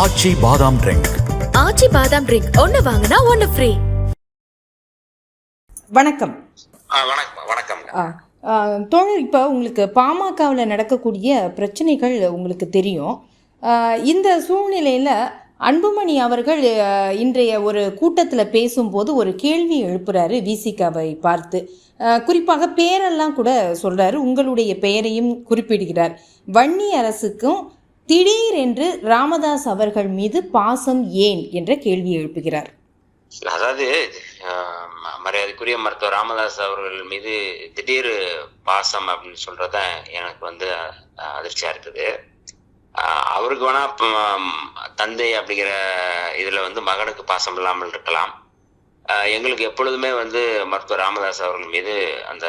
ஆச்சி பாதாம் ட்ரிங்க். ஆச்சி பாதாம் ட்ரிங்க். ஒன்னு வாங்கினா ஒன்னு ஃப்ரீ வணக்கம். வணக்கம் தோழர் இப்போ உங்களுக்கு பாமகவில் நடக்கக்கூடிய பிரச்சனைகள் உங்களுக்கு தெரியும். இந்த சூழ்நிலையில் அன்புமணி அவர்கள் இன்றைய ஒரு கூட்டத்தில் பேசும்போது ஒரு கேள்வி எழுப்புறாரு விசிகாவை பார்த்து. குறிப்பாக பேரெல்லாம் கூட சொல்றாரு. உங்களுடைய பெயரையும் குறிப்பிடுகிறார். வன்னி அரசுக்கும் திடீரென்று ராமதாஸ் அவர்கள் மீது பாசம் ஏன் என்ற கேள்வி எழுப்புகிறார். அதாவது மரியாதைக்குரிய மருத்துவர் ராமதாஸ் அவர்கள் மீது திடீர் பாசம் அப்படின்னு சொல்றத எனக்கு வந்து அதிர்ச்சியா இருக்குது. அவருக்கு வேணா தந்தை அப்படிங்கிற இதுல வந்து மகனுக்கு பாசம் இல்லாமல் இருக்கலாம். எங்களுக்கு எப்பொழுதுமே வந்து மருத்துவர் ராமதாஸ் அவர்கள் மீது அந்த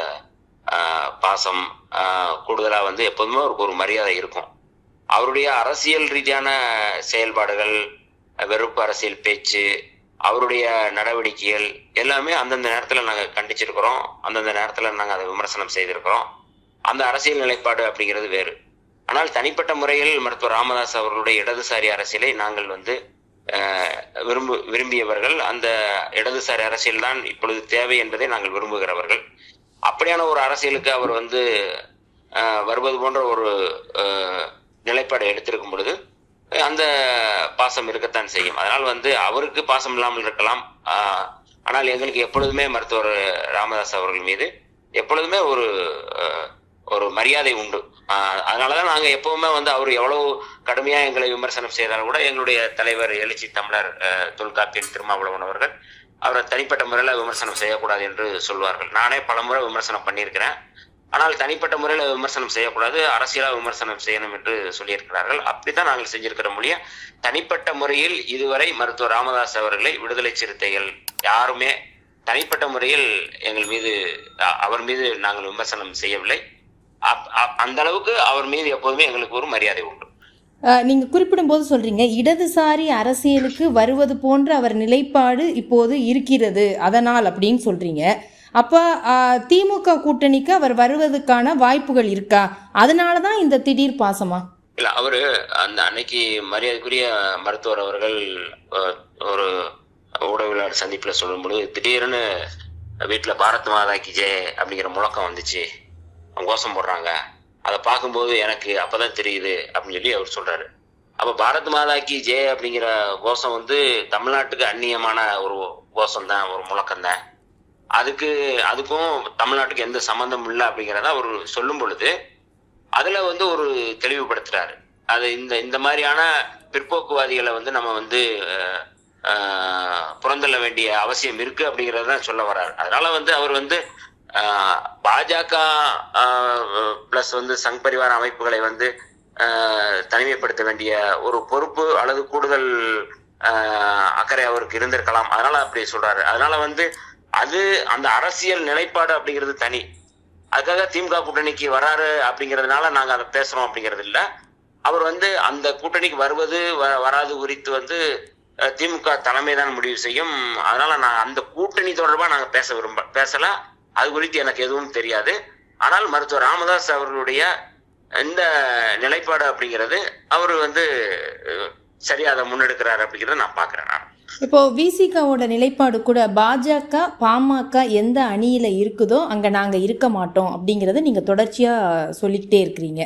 பாசம் கூடுதலாக கூடுதலா வந்து எப்போதுமே அவருக்கு ஒரு மரியாதை இருக்கும். அவருடைய அரசியல் ரீதியான செயல்பாடுகள் வெறுப்பு அரசியல் பேச்சு அவருடைய நடவடிக்கைகள் எல்லாமே அந்தந்த நேரத்தில் நாங்கள் கண்டிச்சிருக்கிறோம். அந்தந்த நேரத்தில் நாங்கள் அதை விமர்சனம் செய்திருக்கிறோம். அந்த அரசியல் நிலைப்பாடு அப்படிங்கிறது வேறு. ஆனால் தனிப்பட்ட முறையில் மருத்துவர் ராமதாஸ் அவர்களுடைய இடதுசாரி அரசியலை நாங்கள் வந்து விரும்பு விரும்பியவர்கள். அந்த இடதுசாரி அரசியல் தான் இப்பொழுது தேவை என்பதை நாங்கள் விரும்புகிறவர்கள். அப்படியான ஒரு அரசியலுக்கு அவர் வந்து வருவது போன்ற ஒரு நிலைப்பாடை எடுத்திருக்கும் பொழுது அந்த பாசம் இருக்கத்தான் செய்யும். அதனால் வந்து அவருக்கு பாசம் இல்லாமல் இருக்கலாம். ஆனால் எங்களுக்கு எப்பொழுதுமே மருத்துவர் ராமதாஸ் அவர்கள் மீது எப்பொழுதுமே ஒரு ஒரு மரியாதை உண்டு. அதனால அதனாலதான் நாங்க எப்பவுமே வந்து அவர் எவ்வளவு கடுமையா எங்களை விமர்சனம் செய்தாலும் கூட எங்களுடைய தலைவர் எழுச்சி தமிழர் தொல்காப்பியன் திருமாவளவன் அவர்கள் அவரை தனிப்பட்ட முறையில் விமர்சனம் செய்யக்கூடாது என்று சொல்வார்கள். நானே பலமுறை விமர்சனம் பண்ணியிருக்கிறேன். ஆனால் தனிப்பட்ட முறையில் விமர்சனம் செய்யக்கூடாது. அரசியலாக விமர்சனம் செய்யணும் என்று சொல்லியிருக்கிறார்கள். அப்படித்தான் நாங்கள் செஞ்சிருக்கிற முடிய தனிப்பட்ட முறையில் இதுவரை மருத்துவர் ராமதாஸ் அவர்களை விடுதலை சிறுத்தைகள் யாருமே தனிப்பட்ட முறையில் எங்கள் மீது அவர் மீது நாங்கள் விமர்சனம் செய்யவில்லை. அப்- அந்த அளவுக்கு அவர் மீது எப்போதுமே எங்களுக்கு ஒரு மரியாதை உண்டு. நீங்க குறிப்பிடும் போது சொல்றீங்க இடதுசாரி அரசியலுக்கு வருவது போன்ற அவர் நிலைப்பாடு இப்போது இருக்கிறது. அதனால் அப்படின்னு சொல்றீங்க. அப்போ திமுக கூட்டணிக்கு அவர் வருவதற்கான வாய்ப்புகள் இருக்கா? அதனால தான் இந்த திடீர் பாசமா? இல்ல அவரு அந்த அன்னைக்கு மரியாதைக்குரிய மருத்துவர் அவர்கள் ஒரு ஊடகவியலாளர் சந்திப்புல சொல்லும் பொழுது திடீர்னு வீட்டுல பாரத் மாதா கி ஜெய் அப்படிங்கிற முழக்கம் வந்துச்சு. அவங்க கோஷம் போடுறாங்க. அதை பார்க்கும்போது எனக்கு அப்பதான் தெரியுது அப்படின்னு சொல்லி அவர் சொல்றாரு. அப்ப பாரத் மாதா கி ஜெய் அப்படிங்கிற கோஷம் வந்து தமிழ்நாட்டுக்கு அந்நியமான ஒரு கோஷம் தான் ஒரு முழக்கம் தான் அதுக்கு அதுக்கும் தமிழ்நாட்டுக்கு எந்த சம்மந்தம் இல்லை அப்படிங்கிறத அவர் சொல்லும் பொழுது அதுல வந்து ஒரு தெளிவுபடுத்துறாரு. அது இந்த இந்த மாதிரியான பிற்போக்குவாதிகளை வந்து நம்ம வந்து புறந்தள்ள வேண்டிய அவசியம் இருக்கு அப்படிங்கிறத தான் சொல்ல வர்றாரு. அதனால வந்து அவர் வந்து பாஜக பிளஸ் வந்து சங் பரிவார அமைப்புகளை வந்து தனிமைப்படுத்த வேண்டிய ஒரு பொறுப்பு அல்லது கூடுதல் அக்கறை அவருக்கு இருந்திருக்கலாம். அதனால அப்படி சொல்றாரு. அதனால வந்து அது அந்த அரசியல் நிலைப்பாடு அப்படிங்கிறது தனி. அதுக்காக திமுக கூட்டணிக்கு வராரு அப்படிங்கிறதுனால நாங்க அதை பேசுறோம் அப்படிங்கிறது இல்ல. அவர் வந்து அந்த கூட்டணிக்கு வருவது வ- வராது குறித்து வந்து திமுக தலைமை தான் முடிவு செய்யும். அதனால நான் அந்த கூட்டணி தொடர்பா நாங்க பேச விரும்ப பேசல. அது குறித்து எனக்கு எதுவும் தெரியாது. ஆனால் மருத்துவர் ராமதாஸ் அவர்களுடைய இந்த நிலைப்பாடு அப்படிங்கிறது அவர் வந்து சரியாக அதை முன்னெடுக்கிறாரு அப்படிங்கிறத நான் பாக்குறேன். நான் இப்போ விசிகாவோட நிலைப்பாடு கூட பாஜக பாமக எந்த அணியில இருக்குதோ அங்க நாங்க இருக்க மாட்டோம் அப்படிங்கறத நீங்க தொடர்ச்சியா சொல்லிக்கிட்டே இருக்கிறீங்க.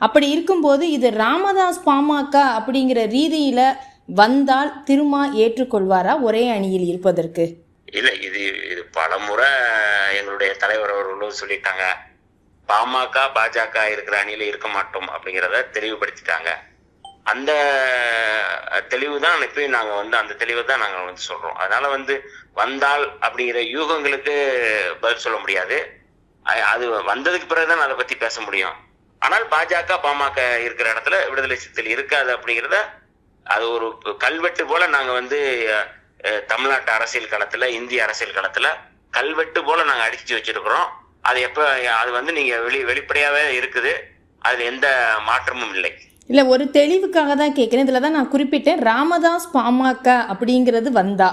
அப்படி இருக்கும்போது இது ராமதாஸ் பாமக அப்படிங்கிற ரீதியில வந்தால் திருமா ஏற்றுக்கொள்வாரா ஒரே அணியில் இருப்பதற்கு? இல்ல இது இது பலமுறை எங்களுடைய தலைவர் அவர்களும் சொல்லிட்டாங்க. பாமக பாஜக இருக்கிற அணியில இருக்க மாட்டோம் அப்படிங்கிறத தெளிவுபடுத்திட்டாங்க. அந்த தெளிவு தான் இப்பயும் நாங்கள் வந்து அந்த தெளிவை தான் நாங்கள் வந்து சொல்கிறோம் அதனால வந்து வந்தால் அப்படிங்கிற யூகங்களுக்கு பதில் சொல்ல முடியாது. அது வந்ததுக்கு பிறகுதான் அதை பற்றி பேச முடியும். ஆனால் பாஜக பாமக இருக்கிற இடத்துல விடுதலை சித்தல் இருக்காது அப்படிங்கிறத அது ஒரு கல்வெட்டு போல நாங்கள் வந்து தமிழ்நாட்டு அரசியல் களத்தில் இந்திய அரசியல் களத்தில் கல்வெட்டு போல நாங்கள் அடிச்சு வச்சிருக்கிறோம். அது எப்போ அது வந்து நீங்கள் வெளி வெளிப்படையாகவே இருக்குது. அதில் எந்த மாற்றமும் இல்லை. இல்லை ஒரு தெளிவுக்காக தான் கேட்குறேன் இதில் தான் நான் குறிப்பிட்டேன் ராமதாஸ் பாமக அப்படிங்கிறது வந்தா.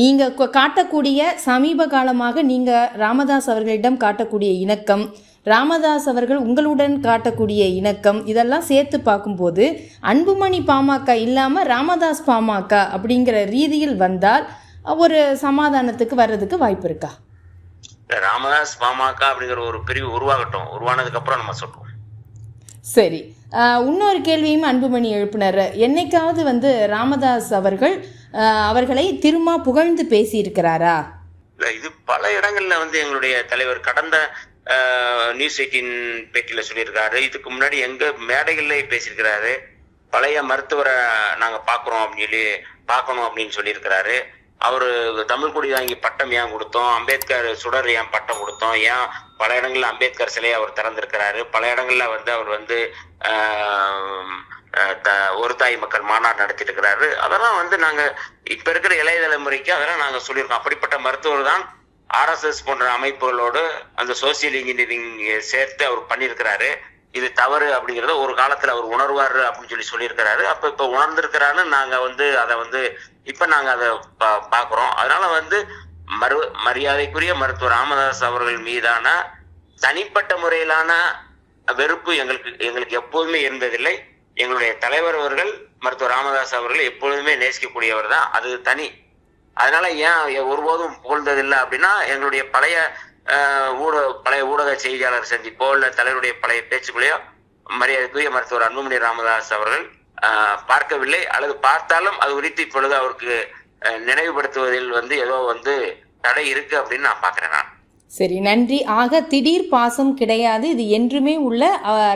நீங்கள் காட்டக்கூடிய சமீப காலமாக நீங்கள் ராமதாஸ் அவர்களிடம் காட்டக்கூடிய இணக்கம் ராமதாஸ் அவர்கள் உங்களுடன் காட்டக்கூடிய இணக்கம் இதெல்லாம் சேர்த்து பார்க்கும்போது அன்புமணி பாமக இல்லாமல் ராமதாஸ் பாமக அப்படிங்கிற ரீதியில் வந்தால் ஒரு சமாதானத்துக்கு வர்றதுக்கு வாய்ப்பு இருக்கா? ராமதாஸ் பாமக அப்படிங்கிற ஒரு பிரிவு உருவாகட்டும். உருவானதுக்கு அப்புறம் நம்ம சொல்லுவோம் சரி. இன்னொரு கேள்வியும் அன்புமணி எழுப்பினர். என்னைக்காவது வந்து ராமதாஸ் அவர்கள் அவர்களை திரும்ப புகழ்ந்து பேசியிருக்கிறாரா? இது பல இடங்கள்ல வந்து எங்களுடைய தலைவர் கடந்த நியூஸ் எயிட்டின் பேட்டியில சொல்லியிருக்காரு. இதுக்கு முன்னாடி எங்க மேடைகள்ல பேசியிருக்கிறாரு. பழைய மருத்துவரை நாங்க பாக்குறோம் அப்படின்னு சொல்லி பார்க்கணும் அப்படின்னு சொல்லியிருக்கிறாரு. அவர் தமிழ் குடி வாங்கி பட்டம் ஏன் கொடுத்தோம்? அம்பேத்கர் சுடர் ஏன் பட்டம் கொடுத்தோம்? ஏன் பல இடங்களில் அம்பேத்கர் சிலையை அவர் திறந்திருக்கிறாரு? பல இடங்களில் வந்து அவர் வந்து ஆஹ், த- ஒரு தாய் மக்கள் மாநாடு நடத்திட்டு இருக்கிறாரு அதெல்லாம் வந்து நாங்க இப்ப இருக்கிற இளைய தலைமுறைக்கு அதெல்லாம் நாங்க சொல்லியிருக்கோம். அப்படிப்பட்ட மருத்துவர் தான் ஆர்எஸ்எஸ் போன்ற அமைப்புகளோடு அந்த சோசியல் இன்ஜினியரிங் சேர்த்து அவர் பண்ணியிருக்கிறாரு. இது தவறு அப்படிங்கிறத ஒரு காலத்துல அவர் உணர்வாரு அப்படின்னு சொல்லி சொல்லியிருக்கிறாரு. அப்ப இப்ப உணர்ந்திருக்கிறாருன்னு நாங்க வந்து அதை வந்து இப்ப நாங்க அதை பா- பாக்குறோம். அதனால வந்து மரு மரியாதைக்குரிய மருத்துவர் ராமதாஸ் அவர்கள் மீதான தனிப்பட்ட முறையிலான வெறுப்பு எங்களுக்கு எங்களுக்கு எப்போதுமே இருந்ததில்லை எங்களுடைய தலைவர் அவர்கள் மருத்துவர் ராமதாஸ் அவர்கள் எப்பொழுதுமே நேசிக்கக்கூடியவர் தான். அது தனி. அதனால ஏன் ஒருபோதும் புகழ்ந்ததில்லை அப்படின்னா எங்களுடைய பழைய ஊடக பழைய ஊடக செய்தியாளர் சந்திப்போ இல்ல தலைவருடைய பழைய பேச்சுக்குள்ளேயோ மரியாதைக்குரிய மருத்துவர் அன்புமணி ராமதாஸ் அவர்கள் பார்க்கவில்லை. அல்லது பார்த்தாலும் அது குறித்து இப்பொழுது அவருக்கு நினைவுபடுத்துவதில் வந்து ஏதோ வந்து தடை இருக்கு அப்படின்னு நான் பாக்குறேன் நான். சரி நன்றி. ஆக திடீர் பாசம் கிடையாது. இது என்றுமே உள்ள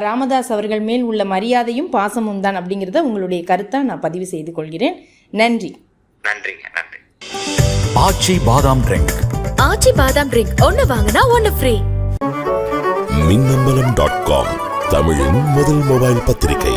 ராமதாஸ் அவர்கள் மேல் உள்ள மரியாதையும் பாசமும் தான் அப்படிங்கிறத உங்களுடைய கருத்தை நான் பதிவு செய்து கொள்கிறேன். நன்றி. நன்றிங்க நன்றி. ஆச்சி பாதாம் ட்ரிங்க். ஆச்சி பாதாம் ட்ரிங்க். ஒன்னு வாங்கினா ஒன்னு ஃப்ரீ. Minnambalam dot com. தமிழின் முதல் மொபைல் பத்திரிகை.